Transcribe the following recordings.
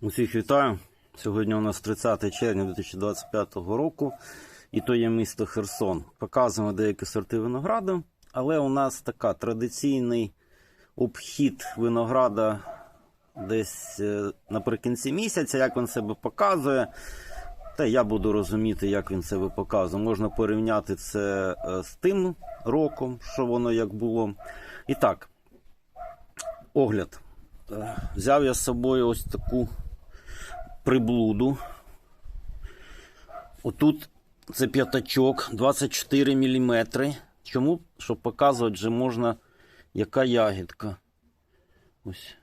Усіх вітаю. Сьогодні у нас 30 червня 2025 року, і то є місто Херсон. Показуємо деякі сорти винограду, але у нас така традиційний обхід винограда десь е, наприкінці місяця, як він себе показує. Та я буду розуміти, як він себе показує. Можна порівняти це е, з тим роком, що воно як було. І так, огляд. Взяв я з собою ось таку приблуду. Отут це п'ятачок 24 мм. Чому? Щоб показувати, вже можна, яка ягідка. Ось.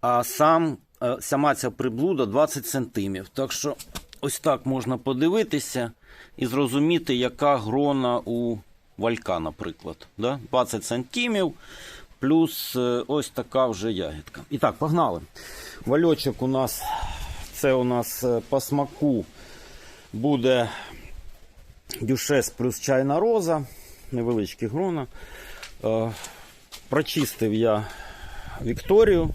А сам, е, сама ця приблуда 20 см. Так що ось так можна подивитися і зрозуміти, яка грона у валька, наприклад. Да? 20 сантимів плюс е, ось така вже ягідка. І так, погнали. Вальочок у нас, це у нас е, по смаку буде дюшес плюс чайна роза, невеличкі грона. Е, Прочистив я Вікторію.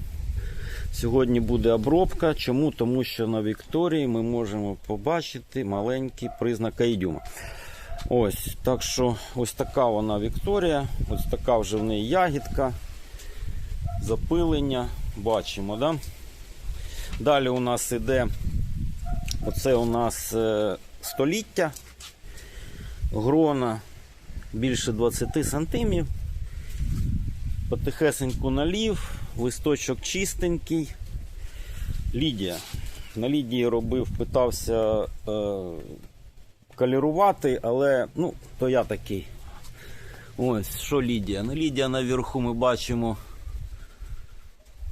Сьогодні буде обробка. Чому? Тому що на Вікторії ми можемо побачити маленький признак аїдюма. Ось, так що ось така вона Вікторія, ось така вже в неї ягідка, запилення, бачимо, да? Далі у нас іде, оце у нас е, століття, грона більше 20 сантимів. Потихесеньку налів, листочок чистенький. Лідія. На Лідії робив, питався е, калірувати, але ну, то я такий. Ось, що Лідія? Ну, Лідія наверху ми бачимо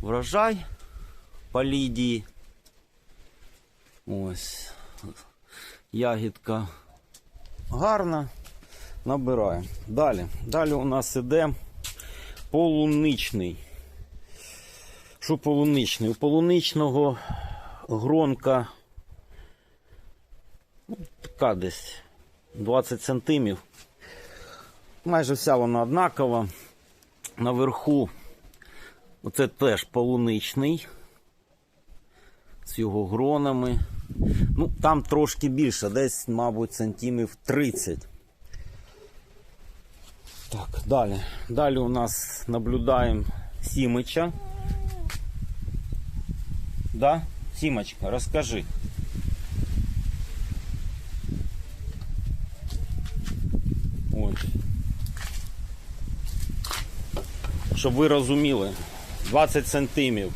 врожай по Лідії. Ось. Ягідка гарна. Набираємо. Далі. Далі у нас іде полуничний. Що полуничний? У полуничного гронка така десь 20 сантимів. Майже вся вона однакова. Наверху оце теж полуничний з його гронами. Ну, там трошки більше, десь, мабуть, сантимів 30. Так, далі. Далі у нас наблюдаємо Сімича. Да? Сімочка, розкажи. Ось. Щоб ви розуміли, 20 сантимів.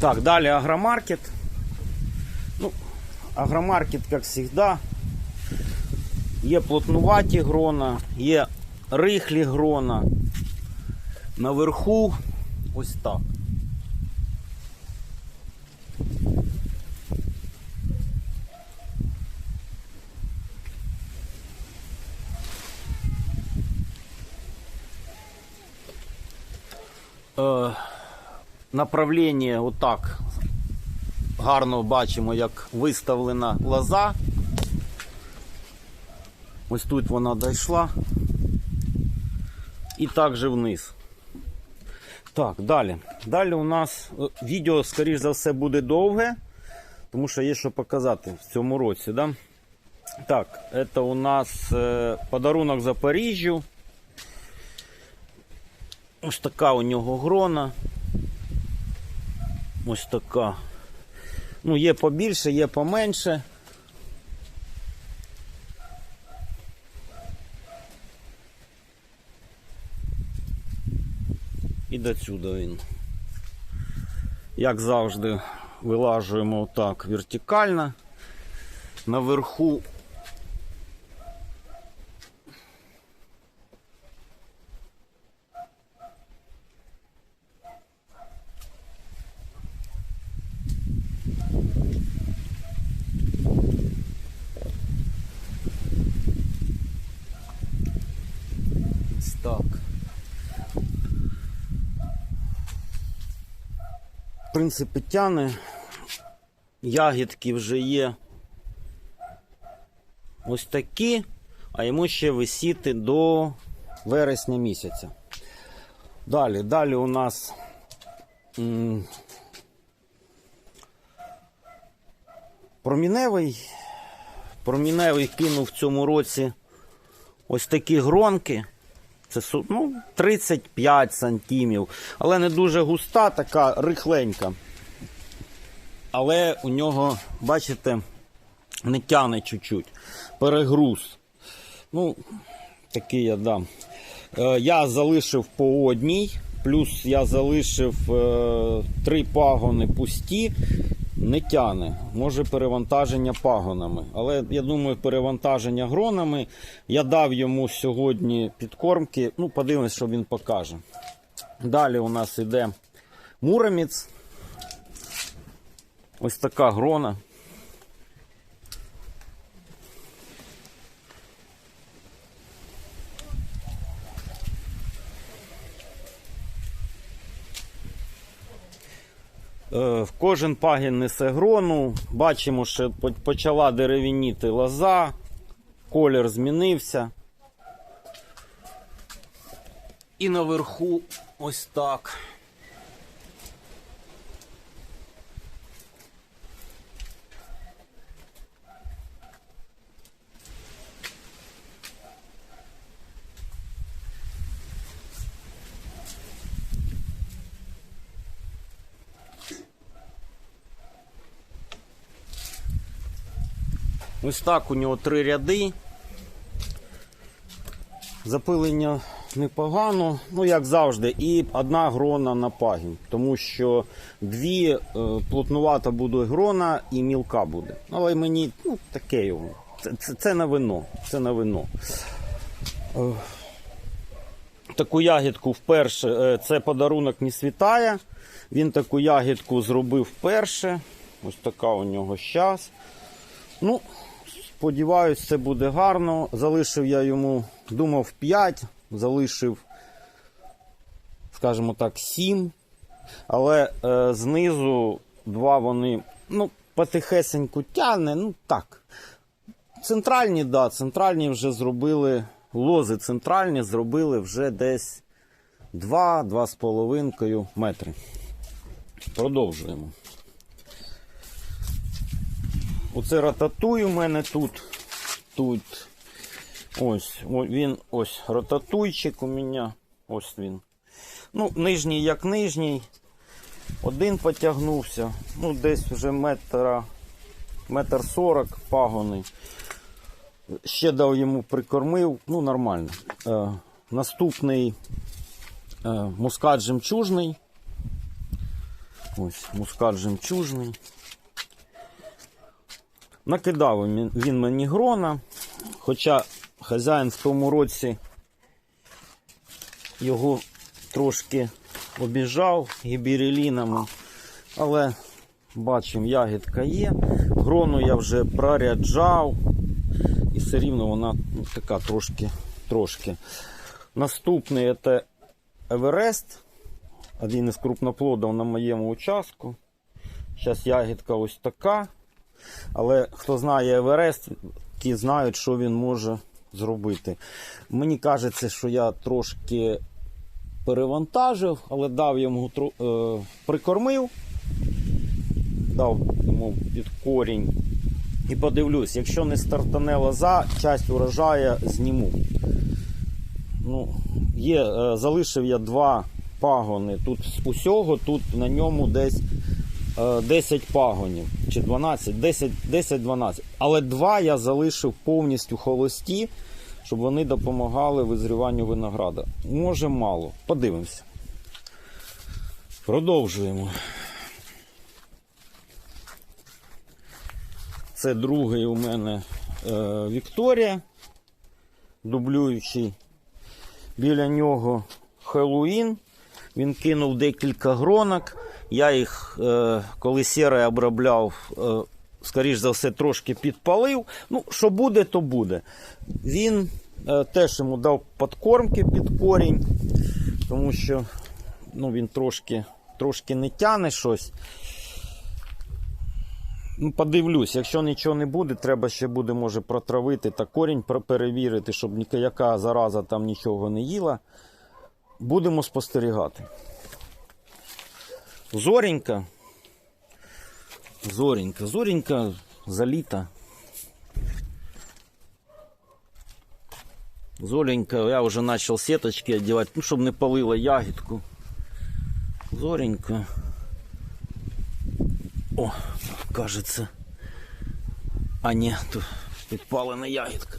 Так, далі агромаркет. Ну, агромаркет, як завжди, є плотнуваті грона, є рихлі грона. Наверху ось так. Е, направлення отак гарно бачимо, як виставлена лоза. Ось тут вона дійшла. І так же вниз. Так, далі. Далі у нас е, відео, скоріш за все, буде довге, тому що є що показати в цьому році. Да? Так, це у нас е, подарунок Запоріжжю. Ось така у нього грона. Ось така. Ну, є побільше, є поменше. І до сюди він. Як завжди, вилажуємо отак вертикально. Наверху так. В принципі, тяне. Ягідки вже є ось такі. а йому ще висіти до вересня місяця. Далі, далі у нас проміневий. Проміневий кинув в цьому році ось такі гронки. Це ну, 35 сантимів, але не дуже густа, така рихленька. Але у нього, бачите, не тяне чуть-чуть. Перегруз. Ну, такий я дам. Е, я залишив по одній, плюс я залишив е, три пагони пусті. Не тяне. Може перевантаження пагонами. Але я думаю, перевантаження гронами. Я дав йому сьогодні підкормки. Ну, подивимось, що він покаже. Далі у нас йде муромець. Ось така грона. Кожен пагін несе грону. Бачимо, що почала деревініти лоза, колір змінився. І наверху ось так. Ось так у нього три ряди. Запилення непогано, ну як завжди, і одна грона на пагін, тому що дві е, плотнувата буде грона і мілка буде. Але мені ну, таке його. Це, це, це на вино. Це на вино. Е, таку ягідку вперше. е, Це подарунок не світає. Він таку ягідку зробив вперше. Ось така у нього щас. Ну, сподіваюсь, це буде гарно. Залишив я йому, думав, 5, залишив, скажімо так, 7. Але е, знизу два вони, ну, потихесеньку тягне, ну так. Центральні, да, центральні вже зробили, лози центральні зробили вже десь 2-2,5 метри. Продовжуємо. Оце рататуй у мене тут. Тут. Ось, він ось рататуйчик у мене. Ось він. Ну, нижній як нижній. Один потягнувся. Ну, десь вже метра, метр сорок пагони. Ще дав йому прикормив. Ну, нормально. Е, наступний е, мускат жемчужний. Ось, мускат жемчужний. Накидав він- мені грона, хоча хазяїн в тому році його трошки обіжав гібірелінами, але бачимо, ягідка є. Грону я вже проряджав, і все рівно вона така трошки. трошки. Наступний це Еверест, один із крупноплодів на моєму участку. Зараз ягідка ось така. Але хто знає Еверест, ті знають, що він може зробити. Мені кажеться, що я трошки перевантажив, але дав йому е, прикормив, дав йому під корінь. І подивлюсь, якщо не стартане лоза, часть урожаю зніму. Ну, є, е, залишив я два пагони. Тут з усього, тут на ньому десь 10 пагонів чи 12, 10, 10-12. Але два я залишив повністю холості, щоб вони допомагали визріванню винограда. Може мало. Подивимося. Продовжуємо. Це другий у мене е, Вікторія, дублюючий. Біля нього Хеллоуін. Він кинув декілька гронок. Я їх, е, коли сірий обробляв, е, скоріш за все, трошки підпалив. Ну, що буде, то буде. Він е, теж йому дав подкормки під корінь, тому що ну, він трошки, трошки не тяне щось. Ну, подивлюсь, якщо нічого не буде, треба ще буде, може, протравити та корінь перевірити, щоб ніяка зараза там нічого не їла. Будемо спостерігати. Зоренька. Зоренька. Зоренька заліта. Зоренька, я вже почав сеточки одягати, ну, щоб не палила ягідку. Зоренька. О, кажется. А ні, тут підпалена ягідка.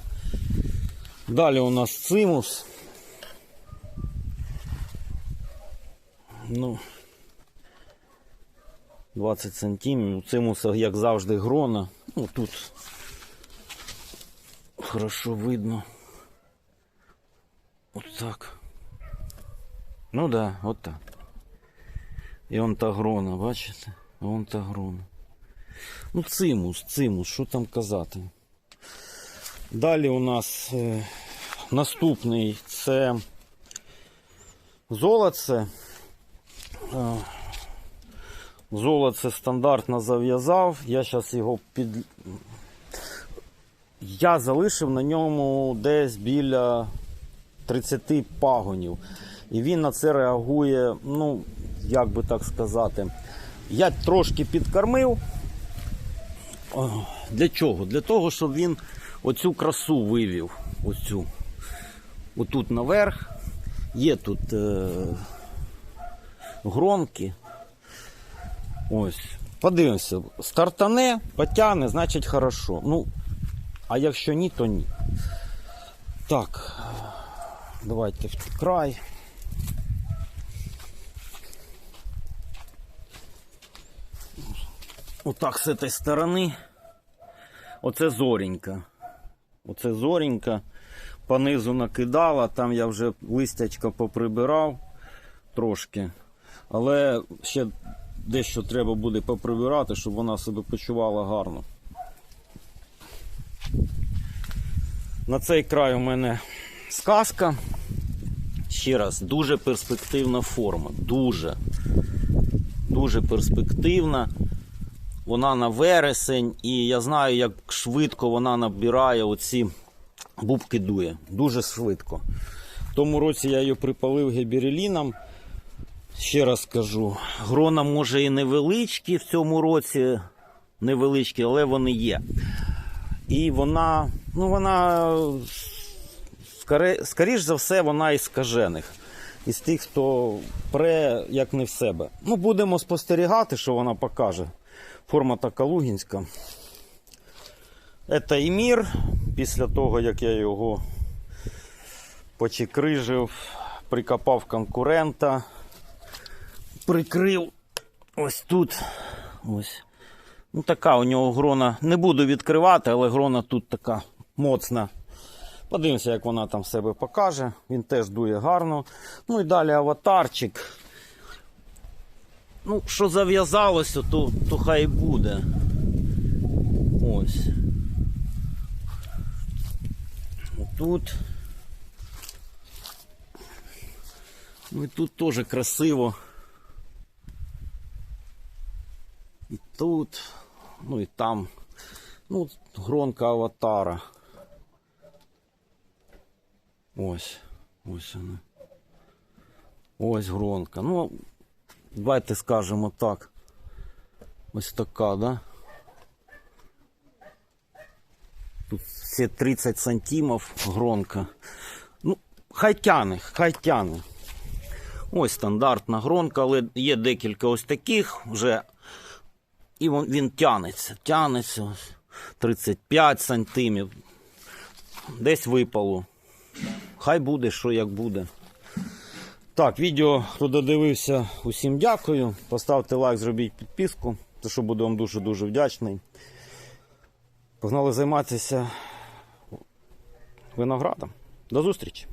Далі у нас цимус. Ну, 20 сантимів. У цимуса, як завжди, грона. Ну, тут хорошо видно. От так. Ну да, от так. І он та грона, бачите? Вон та грона. Ну, цимус, цимус, що там казати. Далі у нас е, наступний це золоце. Е, Золоце стандартно зав'язав. Я зараз його під. Я залишив на ньому десь біля 30 пагонів. І він на це реагує, ну, як би так сказати. Я трошки підкормив. Для чого? Для того, щоб він оцю красу вивів. Оцю. Отут наверх. Є тут е, гронки. Ось. Подивимося. Стартане, потягне, значить хорошо. Ну, а якщо ні, то ні. Так. Давайте в край. Отак з цієї сторони. Оце зоренька. Оце зоренька. Понизу накидала, там я вже листячка поприбирав трошки. Але ще дещо треба буде поприбирати, щоб вона себе почувала гарно. На цей край у мене сказка. Ще раз, дуже перспективна форма. Дуже. Дуже перспективна. Вона на вересень, і я знаю, як швидко вона набирає оці бубки дує. Дуже швидко. В тому році я її припалив гібереліном. Ще раз кажу, грона може і невеличкі в цьому році, невеличкі, але вони є. І вона, ну вона, скоріш за все, вона із скажених. Із тих, хто пре, як не в себе. Ну, будемо спостерігати, що вона покаже. Форма така лугінська. Це Імір. Після того, як я його почекрижив, прикопав конкурента, прикрив ось тут. Ось. Ну, така у нього грона. Не буду відкривати, але грона тут така моцна. Подивимося, як вона там себе покаже. Він теж дує гарно. Ну і далі аватарчик. Ну, що зав'язалося, то, то хай буде. Ось. Тут. Ну і тут теж красиво. І тут, ну і там. Ну, гронка аватара. Ось. Ось вона. Ось гронка. Ну, давайте скажемо так. Ось така, да? Тут все 30 сантимів гронка. Ну, хай тяне, хай тяне. Ось стандартна гронка, але є декілька ось таких вже. І він, він тянеться, тянеться. 35 сантимів. Десь випало. Хай буде, що як буде. Так, відео, хто додивився, усім дякую. Поставте лайк, зробіть підписку, за що буду вам дуже-дуже вдячний. Погнали займатися виноградом. До зустрічі!